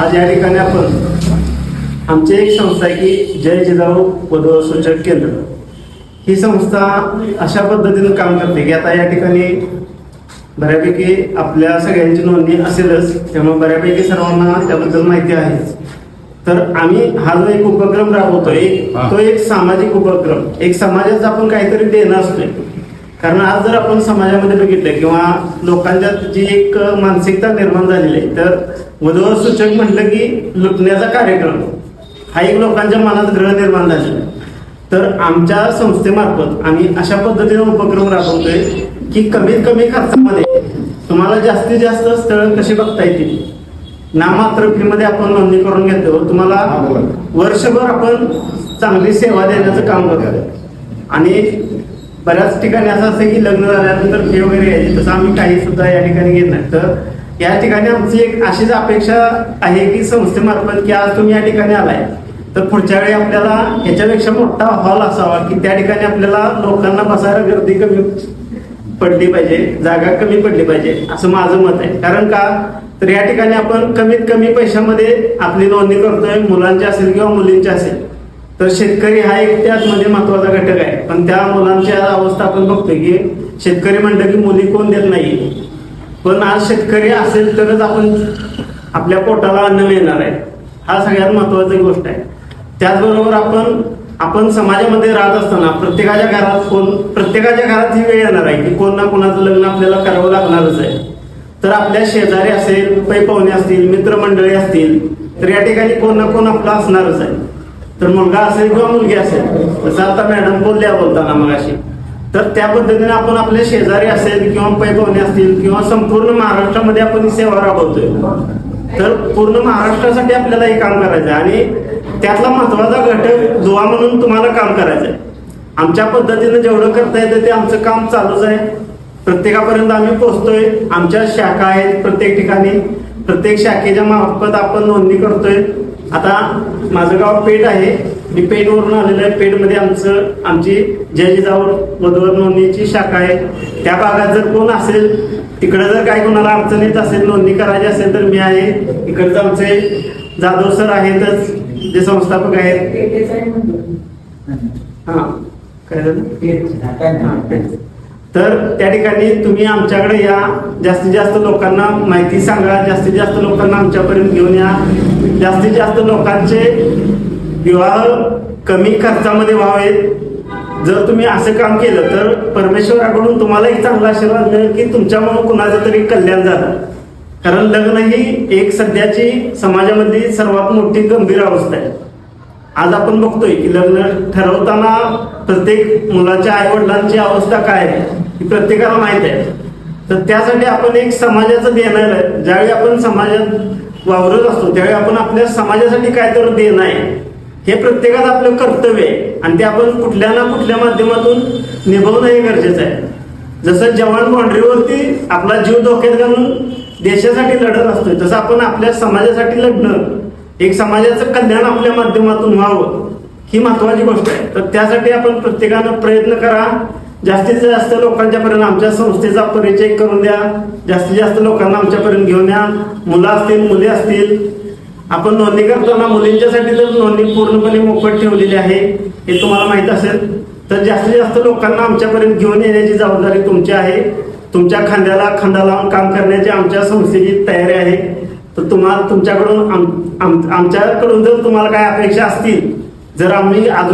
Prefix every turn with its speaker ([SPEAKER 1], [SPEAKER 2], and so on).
[SPEAKER 1] आज या ठिकाणी आपण आमची एक संस्था आहे की जय जिजाऊ वधू सूचक केंद्र. ही संस्था अशा पद्धतीनं काम करते की आता या ठिकाणी बऱ्यापैकी आपल्या सगळ्यांची नोंदणी असेलच त्यामुळे बऱ्यापैकी सर्वांना त्याबद्दल माहिती आहेच तर आम्ही हा जो एक उपक्रम राबवतोय. तो एक सामाजिक उपक्रम. एक समाजाचं आपण काहीतरी देणं असतोय. कारण आज जर आपण समाजामध्ये बघितलं किंवा लोकांच्यात जी एक मानसिकता निर्माण झालेली आहे तर वधू सूचक म्हटलं की लुटण्याचा कार्यक्रम हा एक लोकांच्या मनात ग्रह निर्माण झालेला आहे तर आमच्या संस्थेमार्फत आम्ही अशा पद्धतीने उपक्रम राबवतोय की कमीत कमी खर्चामध्ये तुम्हाला जास्तीत जास्त स्थळ कशी बघता येतील नामात्र फीमध्ये आपण नोंदणी करून घेतो तुम्हाला. वर्षभर आपण चांगली सेवा देण्याचं काम करतो आणि बऱ्याच ठिकाणी असं असतं की लग्न झाल्यानंतर फी वगैरे घ्यायची तसं आम्ही काही सुद्धा या ठिकाणी घेत नाही. तर या ठिकाणी आमची एक अशीच अपेक्षा आहे की संस्थेमार्फत की आज तुम्ही या ठिकाणी आलाय. तर पुढच्या वेळी आपल्याला याच्यापेक्षा मोठा हॉल असावा की त्या ठिकाणी आपल्याला लोकांना बसायला गर्दी कमी पडली पाहिजे जागा कमी पडली पाहिजे असं माझं मत आहे. कारण का? तर या ठिकाणी आपण कमीत कमी पैशामध्ये आपली नोंदणी करतोय मुलांची असेल किंवा मुलींची असेल. तर शेतकरी हा एक त्याचमध्ये महत्त्वाचा घटक आहे. पण त्या मुलांच्या अवस्था आपण बघतोय की शेतकरी म्हणतं की मुली कोण देत नाही. पण आज शेतकरी असेल तरच आपण आपल्या पोटाला अन्न मिळणार आहे. हा सगळ्यात महत्वाची गोष्ट आहे. त्याचबरोबर आपण आपण समाजामध्ये राहत असताना प्रत्येकाच्या घरात कोण प्रत्येकाच्या घरात ही वेळ येणार आहे की कोण ना कोणाचं लग्न आपल्याला करावं लागणारच आहे. तर आपल्या शेजारी असेल पै पाहुणे असतील मित्रमंडळी असतील तर या ठिकाणी कोण ना कोण आपला असणारच आहे. तर मुलगा असेल किंवा मुलगी असेल. जसं आता मॅडम बोलल्या बोलताना मग अशी तर त्या पद्धतीने आपण आपले शेजारी असेल किंवा पै असतील किंवा संपूर्ण महाराष्ट्रामध्ये आपण ही सेवा राबवतोय. तर पूर्ण महाराष्ट्रासाठी आपल्याला हे काम करायचं आहे आणि त्यातला महत्त्वाचा घटक दुवा म्हणून तुम्हाला काम करायचं आहे आमच्या पद्धतीनं जेवढं करता येतं ते आमचं काम चालूच आहे. प्रत्येकापर्यंत आम्ही पोहोचतोय. आमच्या शाखा आहेत प्रत्येक ठिकाणी. प्रत्येक शाखेच्या मार्फत आपण नोंदणी करतोय. आता माझं गाव पेठ आहे. मी पेठवरून आलेलं आहे. पेठमध्ये आमचं आमची जय जिजाऊ वधूवर नोंदणीची शाखा आहे. त्या भागात जर कोण असेल तिकडे जर काही कोणाला अडचण येत असेल नोंदणी करायची असेल तर मी आहे. इकडचं आमचे जाधव सर आहेतच जे संस्थापक आहेत. हा. काय झालं? हा. तर त्या ठिकाणी तुम्ही आमच्याकडे या. जास्तीत जास्त लोकांना माहिती सांगा. जास्तीत जास्त लोकांना आमच्यापर्यंत घेऊन या. जास्तीत जास्त लोकांचे विवाह कमी खर्चामध्ये व्हावेत. जर तुम्ही असं काम केलं तर परमेश्वराकडून तुम्हालाही चांगला आशीर्वाद मिळेल की तुमच्यामुळे कुणाचं तरी कल्याण झालं. कारण लग्न ही एक सध्याची समाजामध्ये सर्वात मोठी गंभीर अवस्था आहे. आज आपण बघतोय की लग्न ठरवताना प्रत्येक मुलाच्या आई वडिलांची अवस्था काय आहे? ही प्रत्येकाला माहीत आहे. तर त्यासाठी आपण एक समाजाचं देणं आहे. ज्यावेळी आपण समाजात वावरत असतो त्यावेळी आपण आपल्या समाजासाठी काय तर देणं आहे. हे प्रत्येकाचं आपलं कर्तव्य आहे. आणि ते आपण कुठल्या ना कुठल्या माध्यमातून निभवणं हे गरजेचं आहे. जसं जवान बाउंड्रीवरती आपला जीव धोक्यात घालून देशासाठी लढत असतोय तसं आपण आपल्या समाजासाठी लढणं एक समाजाचं कल्याण आपल्या माध्यमातून व्हावं ही महत्वाची गोष्ट आहे. तर त्यासाठी आपण प्रत्येकानं प्रयत्न करा जास्तीत जास्त लोकांच्या पर्यंत आमच्या संस्थेचा परिचय करून द्या. जास्तीत जास्त लोकांना आमच्यापर्यंत घेऊन या. मुलं असतील मुली असतील. आपण नोंदणी करताना मुलींच्यासाठी तर नोंदणी पूर्णपणे मोफत ठेवलेली आहे. हे तुम्हाला माहीत असेल. तर जास्तीत जास्त लोकांना आमच्यापर्यंत घेऊन येण्याची जबाबदारी तुमची आहे. तुमच्या खांद्याला खांदा लावून काम करण्याची आमच्या संस्थेची तयारी आहे. तर तुम्हाला तुमच्याकडून आम- आम- आमच्याकडून जर तुम्हाला काय अपेक्षा असतील जर आम्ही